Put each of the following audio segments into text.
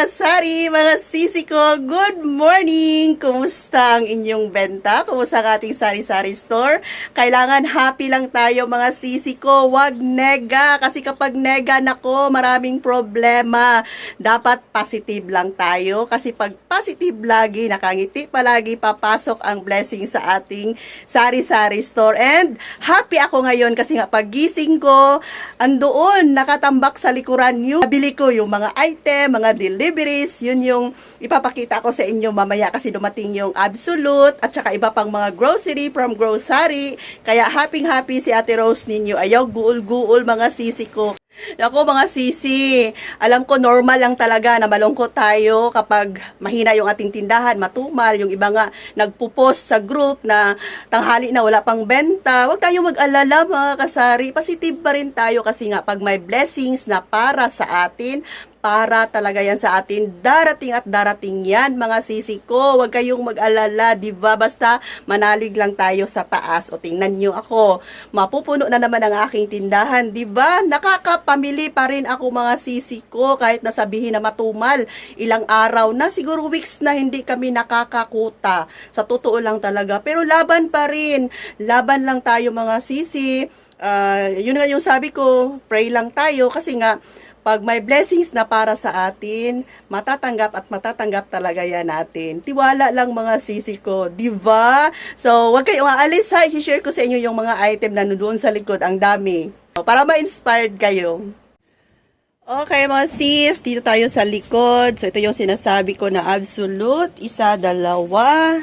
kasari, mga sisi ko, good morning! Kumusta ang inyong benta? Kumusta ang ating sari-sari store? Kailangan happy lang tayo mga sisi ko, wag nega. Kasi kapag nega, nako, maraming problema. Dapat positive lang tayo. Kasi pag positive lagi, nakangiti palagi, papasok ang blessing sa ating sari-sari store. And happy ako ngayon kasi nga pagising ko, andoon, nakatambak sa likuran yung nabili ko yung mga item, mga deliveries, yun yung ipapakita ko sa inyo mamaya kasi dumating yung absolute at saka iba pang mga grocery from grocery. Kaya happy happy si Ate Rose ninyo. Ayaw guul-guul mga sisi ko. Ako mga sisi, alam ko normal lang talaga na malungkot tayo kapag mahina yung ating tindahan, matumal, yung iba nga nagpo-post sa group na tanghali na wala pang benta. Huwag tayong mag-alala mga kasari, positive pa rin tayo kasi nga pag may blessings na para sa atin, para talaga yan sa atin. Darating at darating yan, mga sisi ko. Huwag kayong mag-alala, di ba? Basta manalig lang tayo sa taas. O tingnan nyo ako, mapupuno na naman ang aking tindahan, di ba? Nakakapamili pa rin ako mga sisi ko kahit nasabihin na matumal. Ilang araw na, siguro weeks na hindi kami nakakakuta. Sa totoo lang talaga. Pero laban pa rin. Laban lang tayo mga sisi. Ah, yun nga yung sabi ko, pray lang tayo kasi nga pag may blessings na para sa atin, matatanggap at matatanggap talaga yan natin. Tiwala lang mga sisi ko, di ba? So, wag kayong aalis ha. I-share ko sa inyo yung mga item na doon sa likod. Ang dami. Para ma-inspired kayo. Okay mga sis, dito tayo sa likod. So, ito yung sinasabi ko na absolute. Isa, dalawa,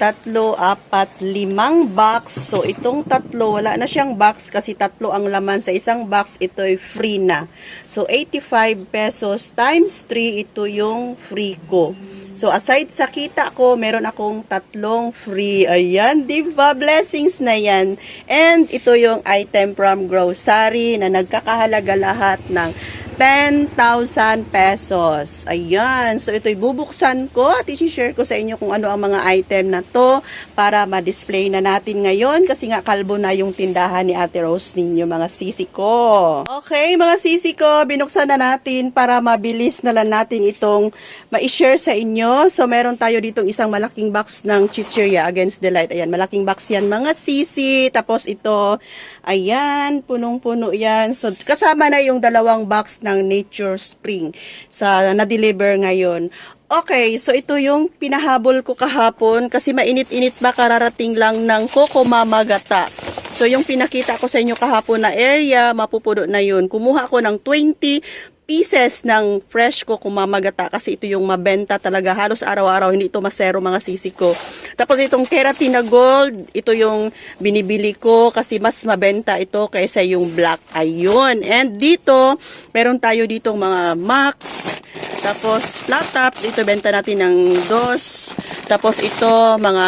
tatlo, apat, limang box. So, itong tatlo, wala na siyang box kasi tatlo ang laman sa isang box. Ito ay free na. So, 85 pesos times 3, ito yung free ko. So, aside sa kita ko, meron akong tatlong free. Ayan, di ba? Blessings na yan. And ito yung item from grocery na nagkakahalaga lahat ng 10,000 pesos. Ayan. So, ito'y bubuksan ko at isi-share ko sa inyo kung ano ang mga item na to para ma-display na natin ngayon kasi nga kalbo na yung tindahan ni Ate Rose ninyo mga sisi ko. Okay, mga sisi ko, binuksan na natin para mabilis na lang natin itong ma-share sa inyo. So, meron tayo ditong isang malaking box ng chichirya against the light. Ayan, malaking box yan mga sisi. Tapos ito, ayan, punong-puno yan. So, kasama na yung dalawang box ng Nature Spring sa na-deliver ngayon. Okay, so ito yung pinahabol ko kahapon kasi mainit-init ba kararating lang ng Coco Mama Gata. So yung pinakita ko sa inyo kahapon na area, mapupuno na yun. Kumuha ko ng 20 pieces ng fresh ko kumamagata kasi ito yung mabenta talaga. Halos araw-araw hindi ito masero mga sisi ko. Tapos itong keratin na gold ito yung binibili ko kasi mas mabenta ito kaysa yung black. Ayun. And dito meron tayo ditong mga max. Tapos flat tops ito benta natin ng dos. Tapos ito mga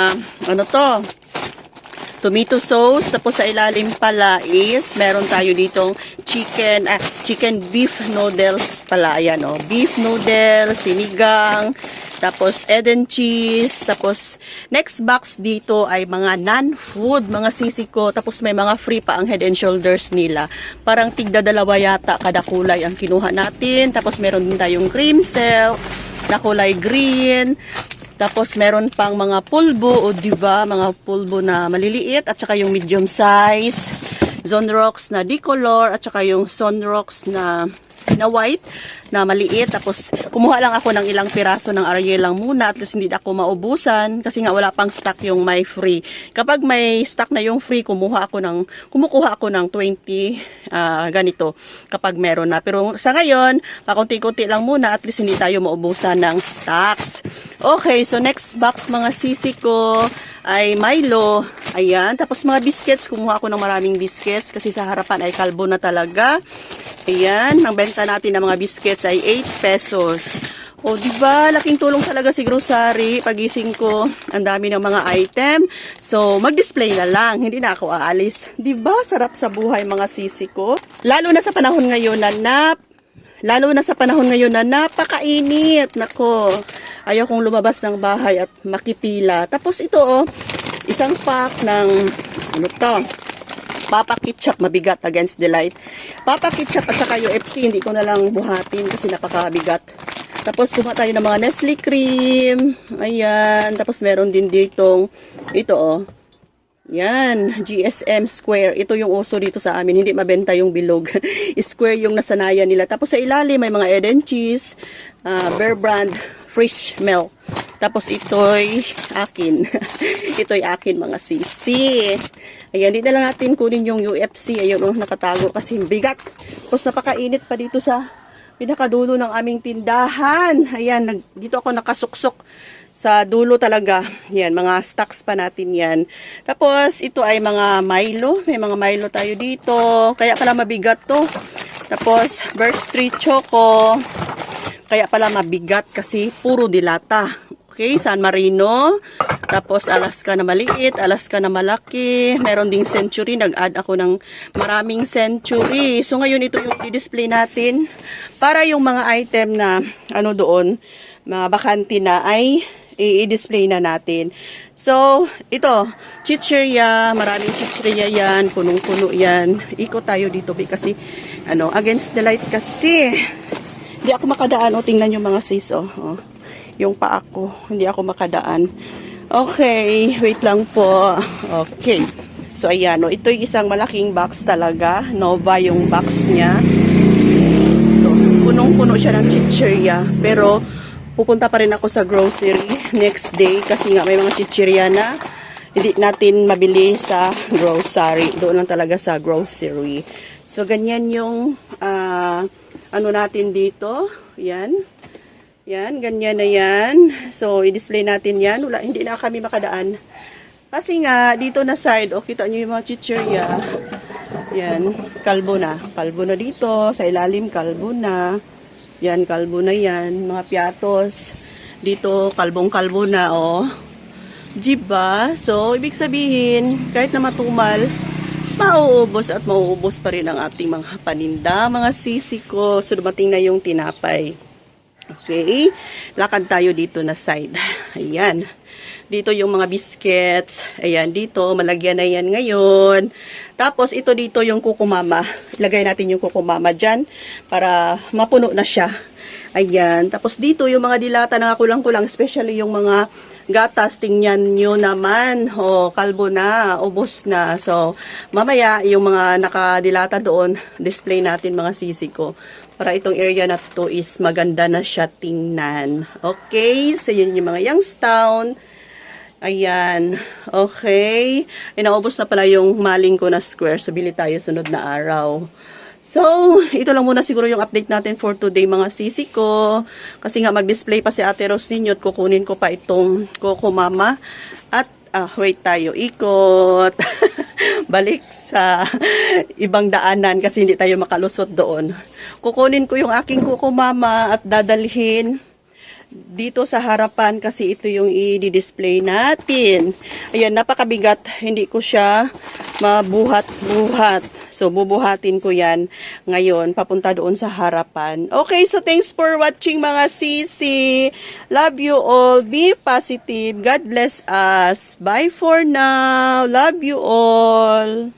ano to? Tomato sauce. Tapos sa ilalim pala is meron tayo ditong chicken, ah, chicken beef noodles pala. Ayan. Oh. Beef noodles, sinigang, tapos Eden cheese. Tapos next box dito ay mga non-food, mga sisiko. Tapos may mga free pa ang head and shoulders nila. Parang tigda dalawa yata kada kulay ang kinuha natin. Tapos meron din tayong cream silk na kulay green. Tapos meron pang mga pulbo o di ba, mga pulbo na maliliit at saka yung medium size, Zonrox na decolor at saka yung Sunrox na na white na maliit. Tapos kumuha lang ako ng ilang piraso ng Ariel lang muna. At least hindi ako maubusan kasi nga wala pang stock yung may free. Kapag may stock na yung free kumuha ako ng kumukuha ako ng 20 uh, ganito kapag meron na. Pero sa ngayon pakunti-kunti lang muna. At least hindi tayo maubusan ng stocks. Okay so next box mga sisi ko ay Milo. Ayan tapos mga biscuits kumuha ako ng maraming biscuits kasi sa harapan ay kalbo na talaga. Ayan, ang benta natin ng mga biscuits ay 8 pesos. O, di ba? Laking tulong talaga si grocery. Pagising ko, ang dami ng mga item. So, mag-display na lang. Hindi na ako aalis. Di ba? Sarap sa buhay mga sisi ko. Lalo na sa panahon ngayon na nap Lalo na sa panahon ngayon na napakainit. Nako, ayaw kong lumabas ng bahay at makipila. Tapos ito oh, isang pack ng, ano to, Papa Ketchup mabigat against the light. Papa Ketchup at saka UFC hindi ko na lang buhatin kasi napakabigat. Tapos kuha tayo ng mga Nestle cream. Ayan. Tapos meron din ditong ito oh. Yan, GSM Square. Ito yung uso dito sa amin. Hindi mabenta yung bilog. Square yung nasanayan nila. Tapos sa ilalim may mga Eden cheese, uh, Bear Brand, fresh milk. Tapos ito'y akin. ito'y akin mga sisi. Ayan, di na lang natin kunin yung UFC. Ayun, oh, nakatago kasi bigat. Tapos napakainit pa dito sa pinakadulo ng aming tindahan. Ayan, nag, dito ako nakasuksok sa dulo talaga. Yan, mga stocks pa natin yan. Tapos, ito ay mga Milo. May mga Milo tayo dito. Kaya pala mabigat to. Tapos, Burst 3 Choco. Kaya pala mabigat kasi puro dilata. Okay, San Marino. Tapos Alaska na maliit, Alaska na malaki. Meron ding century. Nag-add ako ng maraming century. So ngayon ito yung i-display natin para yung mga item na ano doon, mga bakante na ay i-display na natin. So, ito, chichirya, maraming chichirya yan, punong-puno yan. Ikot tayo dito kasi, ano, against the light kasi. Hindi ako makadaan. O, tingnan yung mga sis, oh. oh. Yung pa ako. Hindi ako makadaan. Okay, wait lang po. Okay. So, ayan, oh. Ito yung isang malaking box talaga. Nova yung box niya. Punong-puno siya ng chichirya. Pero, pupunta pa rin ako sa grocery next day kasi nga may mga chichirya na hindi natin mabili sa grocery. Doon lang talaga sa grocery. So, ganyan yung ah, ano natin dito. Yan. Yan, ganyan na yan. So, i-display natin yan. Wala, hindi na kami makadaan. Kasi nga, dito na side, o kita nyo yung mga chichirya. Yan, kalbo na. Kalbo na dito. Sa ilalim, kalbo na. Yan, kalbo na yan. Mga piatos. Dito, kalbong-kalbo na, oh. Diba? So, ibig sabihin, kahit na matumal, mauubos at mauubos pa rin ang ating mga paninda, mga sisi ko. So, dumating na yung tinapay. Okay? Lakad tayo dito na side. Ayan. Dito yung mga biscuits. Ayan, dito. Malagyan na yan ngayon. Tapos, ito dito yung kukumama. Ilagay natin yung kukumama dyan para mapuno na siya. Ayan. Tapos, dito yung mga dilata na kulang-kulang. Especially yung mga gatas. Tingnan nyo naman. O, kalbo na. Ubos na. So, mamaya, yung mga nakadilata doon, display natin mga sisi ko. Para itong area na to is maganda na siya tingnan. Okay? So, yun yung mga Youngstown. Ayan. Okay. Ay, naubos na pala yung maling ko na square. So, bili tayo sunod na araw. So, ito lang muna siguro yung update natin for today mga sisi ko. Kasi nga mag-display pa si Ate Rose ninyo at kukunin ko pa itong Coco Mama. At, ah, wait tayo, ikot. Balik sa ibang daanan kasi hindi tayo makalusot doon. Kukunin ko yung aking Coco Mama at dadalhin dito sa harapan kasi ito yung i-display natin. Ayan, napakabigat. Hindi ko siya mabuhat-buhat. So, bubuhatin ko yan ngayon, papunta doon sa harapan. Okay, so thanks for watching mga sisi. Love you all. Be positive. God bless us. Bye for now. Love you all.